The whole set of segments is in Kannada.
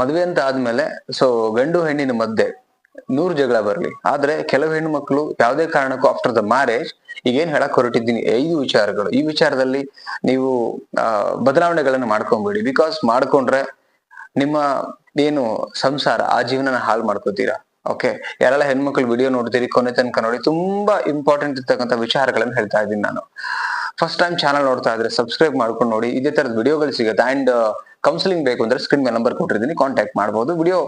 ಮದುವೆ ಅಂತ ಆದ್ಮೇಲೆ ಸೊ ಗಂಡು ಹೆಣ್ಣಿನ ಮಧ್ಯೆ ನೂರು ಜಗಳ ಬರಲಿ. ಆದ್ರೆ ಕೆಲವು ಹೆಣ್ಣು ಮಕ್ಕಳು ಯಾವುದೇ ಕಾರಣಕ್ಕೂ ಆಫ್ಟರ್ ದ ಮ್ಯಾರೇಜ್ ಈಗೇನ್ ಹೇಳಕ್ ಹೊರಟಿದ್ದೀನಿ ಐದು ವಿಚಾರಗಳು. ಈ ವಿಚಾರದಲ್ಲಿ ನೀವು ಬದಲಾವಣೆಗಳನ್ನು ಮಾಡ್ಕೊಂಬಿಡಿ. ಬಿಕಾಸ್ ಮಾಡ್ಕೊಂಡ್ರೆ ನಿಮ್ಮ ಏನು ಸಂಸಾರ, ಆ ಜೀವನನ ಹಾಳು ಮಾಡ್ಕೋತೀರಾ? ಓಕೆ ಯಾರೆಲ್ಲ ಹೆಣ್ಮಕ್ಳು ವಿಡಿಯೋ ನೋಡ್ತೀರಿ, ಕೊನೆ ತನಕ ನೋಡಿ, ತುಂಬಾ ಇಂಪಾರ್ಟೆಂಟ್ ಇರ್ತಕ್ಕಂಥ ವಿಚಾರಗಳನ್ನು ಹೇಳ್ತಾ ಇದ್ದೀನಿ ನಾನು. ಫಸ್ಟ್ ಟೈಮ್ ಚಾನಲ್ ನೋಡ್ತಾ ಇದ್ರೆ ಸಬ್ಸ್ಕ್ರೈಬ್ ಮಾಡ್ಕೊಂಡು ನೋಡಿ, ಇದೇ ತರದ ವಿಡಿಯೋಗಳು ಸಿಗುತ್ತೆ? ಅಂಡ್ ಕೌನ್ಸಿಲಿಂಗ್ ಬೇಕು ಅಂದ್ರೆ ಸ್ಕ್ರೀನ್ ಮೇಲೆ ನಂಬರ್ ಕೊಟ್ಟಿರ್ತೀನಿ ಕಾಂಟ್ಯಾಕ್ಟ್ ಮಾಡಬಹುದು ವಿಡಿಯೋ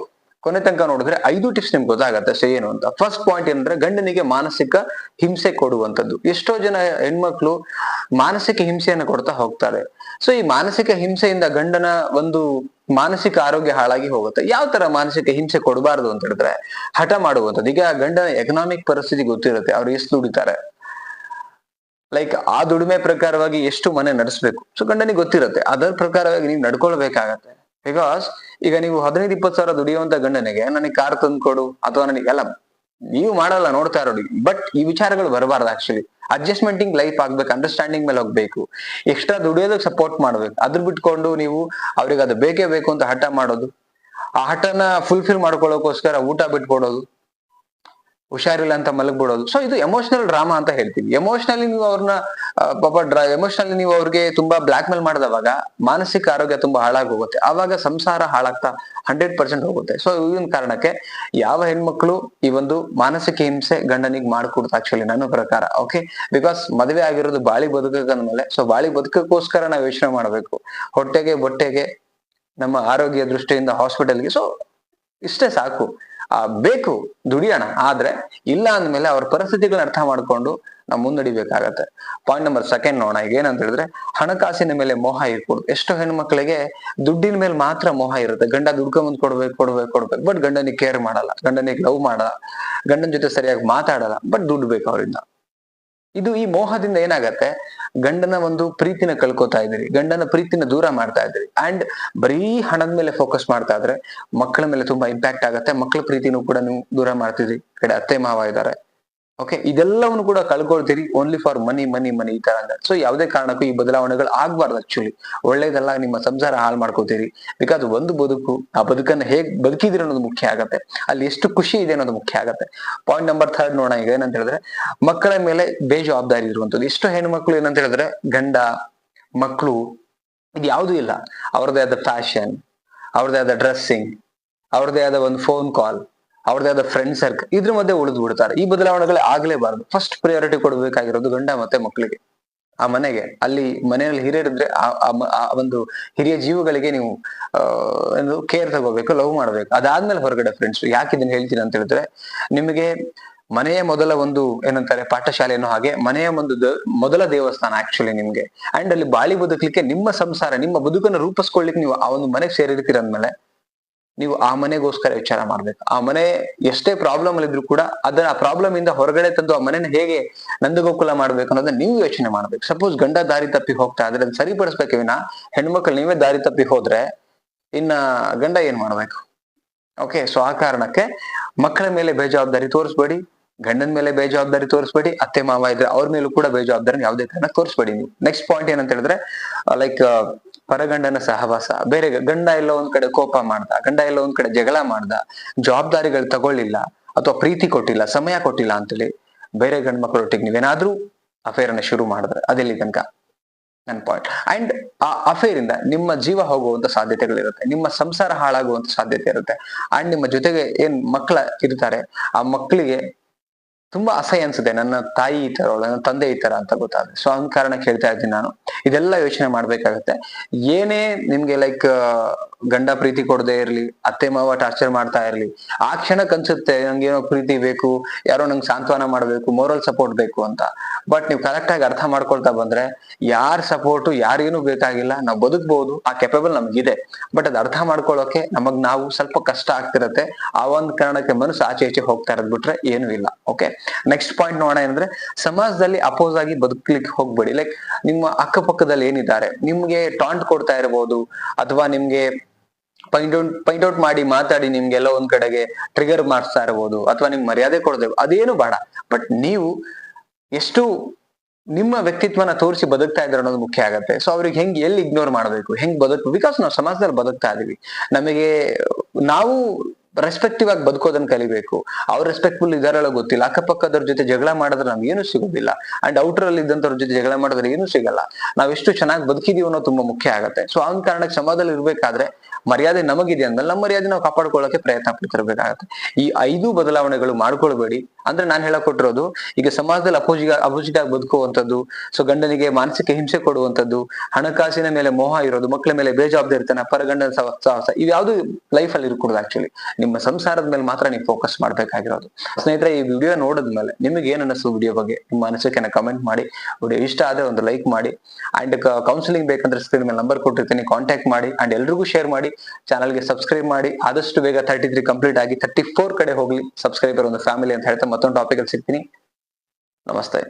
ಕೊನೆ ತನಕ ನೋಡಿದ್ರೆ ಐದು ಟಿಪ್ಸ್ ನಿಮ್ಗೆ ಗೊತ್ತಾಗತ್ತೆ ಸೊ ಏನು ಅಂತ. ಫಸ್ಟ್ ಪಾಯಿಂಟ್ ಏನಂದ್ರೆ ಗಂಡನಿಗೆ ಮಾನಸಿಕ ಹಿಂಸೆ ಕೊಡುವಂತದ್ದು ಎಷ್ಟೋ ಜನ ಹೆಣ್ಮಕ್ಳು ಮಾನಸಿಕ ಹಿಂಸೆಯನ್ನು ಕೊಡ್ತಾ ಹೋಗ್ತಾರೆ. ಸೊ ಈ ಮಾನಸಿಕ ಹಿಂಸೆಯಿಂದ ಗಂಡನ ಒಂದು ಮಾನಸಿಕ ಆರೋಗ್ಯ ಹಾಳಾಗಿ ಹೋಗುತ್ತೆ. ಯಾವ ತರ ಮಾನಸಿಕ ಹಿಂಸೆ ಕೊಡಬಾರದು ಅಂತ ಹೇಳಿದ್ರೆ ಹಠ ಮಾಡುವಂಥದ್ದು. ಈಗ ಗಂಡನ ಎಕನಾಮಿಕ್ ಪರಿಸ್ಥಿತಿ ಗೊತ್ತಿರುತ್ತೆ. ಅವ್ರು ಎಷ್ಟು ದುಡಿತಾರೆ? ಲೈಕ್ ಆ ದುಡಿಮೆ ಪ್ರಕಾರವಾಗಿ ಎಷ್ಟು ಮನೆ ನಡೆಸಬೇಕು? ಸೊ ಗಂಡನಿಗೆ ಗೊತ್ತಿರುತ್ತೆ. ಅದರ ಪ್ರಕಾರವಾಗಿ ನೀವು ನಡ್ಕೊಳ್ಬೇಕಾಗತ್ತೆ. ಬಿಕಾಸ್ ಈಗ ನೀವು ಹದಿನೈದು, ಇಪ್ಪತ್ತು ಸಾವಿರ ದುಡಿಯುವಂತ ಗಂಡನಿಗೆ, ನನಗೆ ಕಾರ್ ತಂದ್ಕೊಡು, ಅಥವಾ ನನಗೆ, ಎಲ್ಲ, ನೀವು ಮಾಡಲ್ಲ, ನೋಡ್ತಾ ಇರೋಡಿ ಬಟ್ ಈ ವಿಚಾರಗಳು ಬರಬಾರ್ದು ಆಕ್ಚುಲಿ ಅಡ್ಜಸ್ಟ್ಮೆಂಟಿಂಗ್ ಲೈಫ್ ಆಗ್ಬೇಕು ಅಂಡರ್ಸ್ಟ್ಯಾಂಡಿಂಗ್ ಮೇಲೆ ಹೋಗ್ಬೇಕು. ಎಕ್ಸ್ಟ್ರಾ ದುಡಿಯೋದಕ್ಕೆ ಸಪೋರ್ಟ್ ಮಾಡ್ಬೇಕು. ಅದ್ರ ಬಿಟ್ಕೊಂಡು ನೀವು ಅವ್ರಿಗೆ ಅದು ಬೇಕೇ ಬೇಕು ಅಂತ ಹಠ ಮಾಡೋದು. ಆ ಹಠನ ಫುಲ್ಫಿಲ್ ಮಾಡ್ಕೊಳ್ಳೋಕೋಸ್ಕರ ಊಟ ಬಿಟ್ಕೊಡೋದು. ಹುಷಾರಿಲ್ಲ ಅಂತ ಮಲಗ್ಬಿಡೋದು. ಸೊ ಇದು ಎಮೋಷನಲ್ ಡ್ರಾಮಾ ಅಂತ ಹೇಳ್ತೀವಿ ಎಮೋಷನಲಿ ನೀವು ಅವ್ರನ್ನ ಪಾಪ ಡ್ರಾ ಎಮೋಷನಲಿ ನೀವು ಅವ್ರಿಗೆ ತುಂಬಾ ಬ್ಲಾಕ್ ಮೇಲ್ ಮಾಡಿದವಾಗ ಮಾನಸಿಕ ಆರೋಗ್ಯ ತುಂಬಾ ಹಾಳಾಗಿ ಹೋಗುತ್ತೆ ಆವಾಗ ಸಂಸಾರ ಹಾಳಾಗ್ತಾ ಹಂಡ್ರೆಡ್ ಪರ್ಸೆಂಟ್ ಹೋಗುತ್ತೆ. ಸೊ ಇದನ್ ಕಾರಣಕ್ಕೆ ಯಾವ ಹೆಣ್ಮಕ್ಳು ಈ ಒಂದು ಮಾನಸಿಕ ಹಿಂಸೆ ಗಂಡನಿಗೆ ಮಾಡ್ಕೊಡ್ತಾ ಆಕ್ಚುಲಿ ನನ್ನ ಪ್ರಕಾರ ಓಕೆ ಬಿಕಾಸ್ ಮದುವೆ ಆಗಿರೋದು ಬಾಳಿ ಬದುಕಂದ್ಮೇಲೆ ಸೊ ಬಾಳಿ ಬದುಕಕ್ಕೋಸ್ಕರ ನಾವು ಯೋಚನೆ ಮಾಡ್ಬೇಕು. ಹೊಟ್ಟೆಗೆ ಬೊಟ್ಟೆಗೆ ನಮ್ಮ ಆರೋಗ್ಯ ದೃಷ್ಟಿಯಿಂದ ಹಾಸ್ಪಿಟಲ್ಗೆ ಸೊ ಇಷ್ಟೇ ಸಾಕು. ಆ, ಬೇಕು, ದುಡಿಯೋಣ. ಆದ್ರೆ ಇಲ್ಲ ಅಂದ್ಮೇಲೆ ಅವ್ರ ಪರಿಸ್ಥಿತಿಗಳನ್ನ ಅರ್ಥ ಮಾಡ್ಕೊಂಡು ನಾವು ಮುನ್ನಡಿಬೇಕಾಗತ್ತೆ ಪಾಯಿಂಟ್ ನಂಬರ್ ಸೆಕೆಂಡ್ ನೋಡೋಣ. ಈಗ ಏನಂತ ಹೇಳಿದ್ರೆ ಹಣಕಾಸಿನ ಮೇಲೆ ಮೋಹ ಇರ್ಕೊಡು ಎಷ್ಟೋ ಹೆಣ್ಮಕ್ಳಿಗೆ ದುಡ್ಡಿನ ಮೇಲೆ ಮಾತ್ರ ಮೋಹ ಇರುತ್ತೆ. ಗಂಡ ದುಡ್ಕೊಂಬಂದ್ ಕೊಡ್ಬೇಕು ಕೊಡ್ಬೇಕು ಕೊಡ್ಬೇಕು. ಬಟ್ ಗಂಡನಿಗೆ ಕೇರ್ ಮಾಡಲ್ಲ. ಗಂಡನಿಗೆ ಲವ್ ಮಾಡಲ್ಲ. ಗಂಡನ ಜೊತೆ ಸರಿಯಾಗಿ ಮಾತಾಡಲ್ಲ. ಬಟ್ ದುಡ್ಡು ಬೇಕು ಅವರಿಂದ. ಇದು ಈ ಮೋಹದಿಂದ ಏನಾಗತ್ತೆ? ಗಂಡನ ಒಂದು ಪ್ರೀತಿನ ಕಳ್ಕೊತಾ ಇದ್ದೀರಿ, ಗಂಡನ ಪ್ರೀತಿನ ದೂರ ಮಾಡ್ತಾ ಇದ್ರಿ ಅಂಡ್ ಬರೀ ಹಣದ ಮೇಲೆ ಫೋಕಸ್ ಮಾಡ್ತಾ ಇದ್ರೆ ಮಕ್ಕಳ ಮೇಲೆ ತುಂಬಾ ಇಂಪ್ಯಾಕ್ಟ್ ಆಗುತ್ತೆ. ಮಕ್ಕಳ ಪ್ರೀತಿನೂ ಕೂಡ ನೀವು ದೂರ ಮಾಡ್ತಿದ್ರಿ ಕಡೆ ಅತ್ತೆ, ಮಾವ ಇದ್ದಾರೆ. ಓಕೆ ಇದೆಲ್ಲವನ್ನು ಕೂಡ ಕಳ್ಕೊಳ್ತೀರಿ ಓನ್ಲಿ ಫಾರ್ ಮನಿ ಮನಿ ಮನಿ ಈ ತರ ಅಂತ. ಸೊ ಯಾವುದೇ ಕಾರಣಕ್ಕೂ ಈ ಬದಲಾವಣೆಗಳು ಆಗ್ಬಾರ್ದು ಆಕ್ಚುಲಿ ಒಳ್ಳೇದಲ್ಲ ನಿಮ್ಮ ಸಂಸಾರ ಹಾಳು ಮಾಡ್ಕೋತೀರಿ. ಬಿಕಾಸ್ ಒಂದು ಬದುಕು, ಆ ಬದುಕನ್ನ ಹೇಗ್ ಬದುಕಿದಿರಿ ಅನ್ನೋದು ಮುಖ್ಯ ಆಗತ್ತೆ. ಅಲ್ಲಿ ಎಷ್ಟು ಖುಷಿ ಇದೆ ಅನ್ನೋದು ಮುಖ್ಯ ಆಗತ್ತೆ. ಪಾಯಿಂಟ್ ನಂಬರ್ ಥರ್ಡ್ ನೋಡೋಣ ಈಗ ಏನಂತ ಹೇಳಿದ್ರೆ, ಮಕ್ಕಳ ಮೇಲೆ ಬೇಜವಾಬ್ದಾರಿ ಇರುವಂತದ್ದು ಎಷ್ಟೋ ಹೆಣ್ಮಕ್ಳು ಏನಂತ ಹೇಳಿದ್ರೆ, ಗಂಡ ಮಕ್ಕಳು ಇದು ಯಾವುದೂ ಇಲ್ಲ. ಅವ್ರದೇ ಆದ ಫ್ಯಾಷನ್ ಅವ್ರದೇ ಆದ ಡ್ರೆಸ್ಸಿಂಗ್ ಅವ್ರದೇ ಆದ ಒಂದು ಫೋನ್ ಕಾಲ್ ಅವ್ರದೇ ಆದ ಫ್ರೆಂಡ್ ಸರ್ಕಲ್ ಇದ್ರ ಮಧ್ಯೆ ಉಳಿದು ಬಿಡ್ತಾರೆ. ಈ ಬದಲಾವಣೆಗಳು ಆಗ್ಲೇಬಾರ್ದು. ಫಸ್ಟ್ ಪ್ರಿಯಾರಿಟಿ ಕೊಡಬೇಕಾಗಿರೋದು ಗಂಡ ಮತ್ತೆ ಮಕ್ಕಳಿಗೆ ಆ ಮನೆಗೆ. ಅಲ್ಲಿ ಮನೆಯಲ್ಲಿ ಹಿರಿಯರಿದ್ರೆ ಆ ಒಂದು ಹಿರಿಯ ಜೀವಗಳಿಗೆ ನೀವು ಅಹ್ ಕೇರ್ ತಗೋಬೇಕು ಲವ್ ಮಾಡ್ಬೇಕು. ಅದಾದ್ಮೇಲೆ ಹೊರಗಡೆ ಫ್ರೆಂಡ್ಸ್ ಯಾಕೆ ಇದನ್ನ ಹೇಳ್ತೀನಿ ಅಂತ ಹೇಳಿದ್ರೆ, ನಿಮಗೆ ಮನೆಯ ಮೊದಲ ಒಂದು ಏನಂತಾರೆ ಪಾಠಶಾಲೆಯನ್ನು ಹಾಗೆ ಮನೆಯ ಒಂದು ಮೊದಲ ದೇವಸ್ಥಾನ ಆಕ್ಚುಲಿ ನಿಮ್ಗೆ. ಅಂಡ್ ಅಲ್ಲಿ ಬಾಳಿ ಬದುಕಲಿಕ್ಕೆ ನಿಮ್ಮ ಸಂಸಾರ, ನಿಮ್ಮ ಬದುಕನ್ನು ರೂಪಿಸ್ಕೊಳ್ಳಿಕ್ಕೆ ನೀವು ಆ ಒಂದು ಮನೆಗೆ ಸೇರಿರ್ತೀರ ಅಂದ್ಮೇಲೆ ನೀವು ಆ ಮನೆಗೋಸ್ಕರ ವಿಚಾರ ಮಾಡ್ಬೇಕು. ಆ ಮನೆ ಎಷ್ಟೇ ಪ್ರಾಬ್ಲಮ್ ಅಲ್ಲಿದ್ರು ಕೂಡ ಅದನ್ನ ಆ ಪ್ರಾಬ್ಲಮ್ ಇಂದ ಹೊರಗಡೆ ತಂದು ಆ ಮನೆನ ಹೇಗೆ ನಂದಗೋಕುಲ ಮಾಡ್ಬೇಕು ಅನ್ನೋದನ್ನ ನೀವು ಯೋಚನೆ ಮಾಡ್ಬೇಕು. ಸಪೋಸ್ ಗಂಡ ದಾರಿ ತಪ್ಪಿ ಹೋಗ್ತಾ ಆದ್ರೆ ಅದನ್ನ ಸರಿಪಡಿಸ್ಬೇಕು ವಿನ. ಹೆಣ್ಮಕ್ಳು ನೀವೇ ದಾರಿ ತಪ್ಪಿ ಹೋದ್ರೆ ಇನ್ನ ಗಂಡ ಏನ್ ಮಾಡ್ಬೇಕು? ಓಕೆ ಸೊ ಆ ಕಾರಣಕ್ಕೆ ಮಕ್ಕಳ ಮೇಲೆ ಬೇಜವಾಬ್ದಾರಿ ತೋರಿಸ್ಬೇಡಿ. ಗಂಡನ ಮೇಲೆ ಬೇಜವಾಬ್ದಾರಿ ತೋರಿಸ್ಬೇಡಿ. ಅತ್ತೆ ಮಾವ ಇದ್ರೆ ಅವ್ರ ಮೇಲೂ ಕೂಡ ಬೇಜವಾಬ್ದಾರಿ ಯಾವುದೇ ಕಾರಣ ತೋರಿಸ್ಬೇಡಿ ನೀವು. ನೆಕ್ಸ್ಟ್ ಪಾಯಿಂಟ್ ಏನಂತ ಹೇಳಿದ್ರೆ ಲೈಕ್ ಪರಗಂಡನ ಸಹವಾಸ. ಬೇರೆ ಗಂಡ ಎಲ್ಲ ಒಂದ್ ಕಡೆ ಕೋಪ ಮಾಡ್ದ, ಗಂಡ ಎಲ್ಲ ಒಂದ್ ಕಡೆ ಜಗಳ ಮಾಡ್ದ, ಜವಾಬ್ದಾರಿಗಳು ತಗೊಳ್ಳಿಲ್ಲ ಅಥವಾ ಪ್ರೀತಿ ಕೊಟ್ಟಿಲ್ಲ, ಸಮಯ ಕೊಟ್ಟಿಲ್ಲ ಅಂತೇಳಿ ಬೇರೆ ಗಂಡ್ ಮಕ್ಕಳೊಟ್ಟಿಗೆ ನೀವೇನಾದ್ರೂ ಅಫೇರ್ ಅನ್ನ ಶುರು ಮಾಡಿದ್ರೆ, ಅದೆಲ್ಲಿ ತನಕ ನನ್ನ ಪಾಯಿಂಟ್ ಅಂಡ್ ಆ ಅಫೇರ್ ಇಂದ ನಿಮ್ಮ ಜೀವ ಹೋಗುವಂತ ಸಾಧ್ಯತೆಗಳಿರುತ್ತೆ, ನಿಮ್ಮ ಸಂಸಾರ ಹಾಳಾಗುವಂತ ಸಾಧ್ಯತೆ ಇರುತ್ತೆ. ಅಂಡ್ ನಿಮ್ಮ ಜೊತೆಗೆ ಏನ್ ಮಕ್ಕಳ ಇರ್ತಾರೆ, ಆ ಮಕ್ಕಳಿಗೆ ತುಂಬಾ ಅಸಹ್ಯ ಅನ್ಸುತ್ತೆ. ನನ್ನ ತಾಯಿ ಈ ತರ, ನನ್ನ ತಂದೆ ಈ ತರ ಅಂತ ಗೊತ್ತಾದ್ರೆ. ಸೊ ಅಂದ್ ಕಾರಣಕ್ಕೆ ಹೇಳ್ತಾ ಇದ್ದೀನಿ ನಾನು. ಇದೆಲ್ಲ ಯೋಚನೆ ಮಾಡ್ಬೇಕಾಗತ್ತೆ. ಏನೇ ನಿಮ್ಗೆ ಲೈಕ್ ಗಂಡ ಪ್ರೀತಿ ಕೊಡದೆ ಇರ್ಲಿ, ಅತ್ತೆ, ಮಾವ ಟಾರ್ಚರ್ ಮಾಡ್ತಾ ಇರ್ಲಿ, ಆ ಕ್ಷಣಕ್ಕೆ ಅನ್ಸುತ್ತೆ ಏನೋ ಪ್ರೀತಿ ಬೇಕು, ಯಾರೋ ನಂಗೆ ಸಾಂತ್ವನ ಮಾಡ್ಬೇಕು ಮೋರಲ್ ಸಪೋರ್ಟ್ ಬೇಕು ಅಂತ. ಬಟ್ ನೀವು ಕರೆಕ್ಟ್ ಆಗಿ ಅರ್ಥ ಮಾಡ್ಕೊಳ್ತಾ ಬಂದ್ರೆ, ಯಾರ ಸಪೋರ್ಟು ಯಾರಿಗೇನು ಬೇಕಾಗಿಲ್ಲ. ನಾವು ಬದುಕ್ಬಹುದು ಆ ಕೆಪಬಲ್ ನಮ್ಗಿದೆ. ಬಟ್ ಅದ್ ಅರ್ಥ ಮಾಡ್ಕೊಳ್ಳೋಕೆ ನಮಗ್ ನಾವು ಸ್ವಲ್ಪ ಕಷ್ಟ ಆಗ್ತಿರತ್ತೆ. ಆ ಒಂದ್ ಕಾರಣಕ್ಕೆ ಮನಸ್ಸು ಆಚೆ ಈಚೆ ಹೋಗ್ತಾ ಇರೋದ್ ಬಿಟ್ರೆ ಏನೂ ಇಲ್ಲ. ಓಕೆ ನೆಕ್ಸ್ಟ್ ಪಾಯಿಂಟ್ ನೋಡೋಣ ಏನಂದ್ರೆ, ಸಮಾಜದಲ್ಲಿ ಅಪೋಸ್ ಆಗಿ ಬದುಕ್ಲಿಕ್ಕೆ ಹೋಗ್ಬೇಡಿ. ಲೈಕ್ ನಿಮ್ಮ ಅಕ್ಕಪಕ್ಕದಲ್ಲಿ ಏನಿದ್ದಾರೆ, ನಿಮ್ಗೆ ಟಾಂಟ್ ಕೊಡ್ತಾ ಇರಬಹುದು ಅಥವಾ ನಿಮ್ಗೆ ಪಾಯಿಂಟ್ ಔಟ್ ಪಾಯಿಂಟ್ ಔಟ್ ಮಾಡಿ ಮಾತಾಡಿ ನಿಮ್ಗೆಲ್ಲ ಒಂದ್ ಕಡೆಗೆ ಟ್ರಿಗರ್ ಮಾಡಿಸ್ತಾ ಇರಬಹುದು ಅಥವಾ ನಿಮ್ಗೆ ಮರ್ಯಾದೆ ಕೊಡದೆ ಅದೇನು ಬೇಡ. ಬಟ್ ನೀವು ಎಷ್ಟು ನಿಮ್ಮ ವ್ಯಕ್ತಿತ್ವನ ತೋರಿಸಿ ಬದುಕ್ತಾ ಇದ್ದಾರೆ ಅನ್ನೋದು ಮುಖ್ಯ ಆಗತ್ತೆ. ಸೊ ಅವ್ರಿಗೆ ಹೆಂಗ್, ಎಲ್ಲಿ ಇಗ್ನೋರ್ ಮಾಡಬೇಕು, ಹೆಂಗ್ ಬದುಕು ಬಿಕಾಸ್ ನಾವು ಸಮಾಜದಲ್ಲಿ ಬದುಕ್ತಾ ಇದೀವಿ. ನಮಗೆ ನಾವು ರೆಸ್ಪೆಕ್ಟಿವ್ ಆಗಿ ಬದುಕೋದನ್ನ ಕಲಿಬೇಕು. ಅವ್ರ ರೆಸ್ಪೆಕ್ಟ್ಫುಲ್ ಇದಾರಲ್ಲ ಗೊತ್ತಿಲ್ಲ. ಅಕ್ಕಪಕ್ಕದವ್ರ ಜೊತೆ ಜಗಳ ಮಾಡಿದ್ರೆ ನಮ್ಗೆ ಏನು ಸಿಗೋದಿಲ್ಲ. ಅಂಡ್ ಔಟರ್ ಅಲ್ಲಿ ಇದ್ದಂಥವ್ರ ಜೊತೆ ಜಗಳ ಮಾಡಿದ್ರೆ ಏನು ಸಿಗಲ್ಲ. ನಾವ್ ಎಷ್ಟು ಚೆನ್ನಾಗಿ ಬದುಕಿದೀವಿ ಅನ್ನೋದು ತುಂಬಾ ಮುಖ್ಯ ಆಗತ್ತೆ. ಸೊ ಆ ಕಾರಣಕ್ಕೆ ಸಮಾಜದಲ್ಲಿ ಇರ್ಬೇಕಾದ್ರೆ ಮರ್ಯಾದೆ ನಮಗಿದೆ ಅಂದ್ಮೇಲೆ ನಮ್ಮ ಮರ್ಯಾದೆ ನಾವು ಕಾಪಾಡ್ಕೊಳ್ಳೋಕೆ ಪ್ರಯತ್ನ ಪಡ್ತಿರ್ಬೇಕಾಗತ್ತೆ. ಈ ಐದು ಬದಲಾವಣೆಗಳು ಮಾಡ್ಕೊಳ್ಬೇಡಿ. ಅಂದ್ರೆ ನಾನು ಹೇಳಕೊಟ್ಟಿರೋದು, ಈಗ ಸಮಾಜದಲ್ಲಿ ಅಪೋಜಿಗ ಅಪೋಸಿಟ್ ಆಗಿ ಬದುಕುವಂತದ್ದು ಸೊ ಗಂಡನಿಗೆ ಮಾನಸಿಕ ಹಿಂಸೆ ಕೊಡುವಂಥದ್ದು, ಹಣಕಾಸಿನ ಮೇಲೆ ಮೋಹ ಇರೋದು, ಮಕ್ಕಳ ಮೇಲೆ ಬೇಜವಾಬ್ದಾರಿ ಇರ್ತಾನೆ ಪರ ಗಂಡನ ಸಹ- ಯಾವುದು ಇವ್ಯಾವುದು ಲೈಫ್ ಅಲ್ಲಿ ಇರ್ಕೂಡದು ಆಕ್ಚುಲಿ ನಿಮ್ಮ ಸಂಸಾರದ ಮೇಲೆ ಮಾತ್ರ ನೀವು ಫೋಕಸ್ ಮಾಡ್ಬೇಕಾಗಿರೋದು. ಸ್ನೇಹಿತರೆ, ಈ ವಿಡಿಯೋ ನೋಡಿದ್ಮೇಲೆ ನಿಮಗೆ ಏನ್ ಅನಿಸ್ತು ವಿಡಿಯೋ ಬಗ್ಗೆ? ನಿಮ್ಮ ಅನಿಸಿಕೆನ ಕಮೆಂಟ್ ಮಾಡಿ ವಿಡಿಯೋ ಇಷ್ಟ ಆದ್ರೆ ಒಂದು ಲೈಕ್ ಮಾಡಿ ಅಂಡ್ ಕೌನ್ಸಿಲಿಂಗ್ ಬೇಕಂದ್ರೆ ಸ್ಕ್ರೀನ್ ಮೇಲೆ ನಂಬರ್ ಕೊಟ್ಟಿರ್ತೀನಿ ಕಾಂಟ್ಯಾಕ್ಟ್ ಮಾಡಿ ಅಂಡ್ ಎಲ್ರಿಗೂ ಶೇರ್ ಮಾಡಿ. ಚಾನಲ್ಗೆ ಸಬ್ಸ್ಕ್ರೈಬ್ ಮಾಡಿ, ಆದಷ್ಟು ಬೇಗ ತರ್ಟಿ ತ್ರೀ ಕಂಪ್ಲೀಟ್ ಆಗಿ ತರ್ಟಿ ಫೋರ್ ಕಡೆ ಹೋಗ್ಲಿ ಸಬ್ಸ್ಕ್ರೈಬರ್ ಒಂದು ಫ್ಯಾಮಿಲಿ ಅಂತ ಹೇಳ್ತಾ ಮತ್ತೊಂದು ಟಾಪಿಕ್ ಅಲ್ಲಿ ಸಿಗ್ತೀನಿ. ನಮಸ್ತೆ.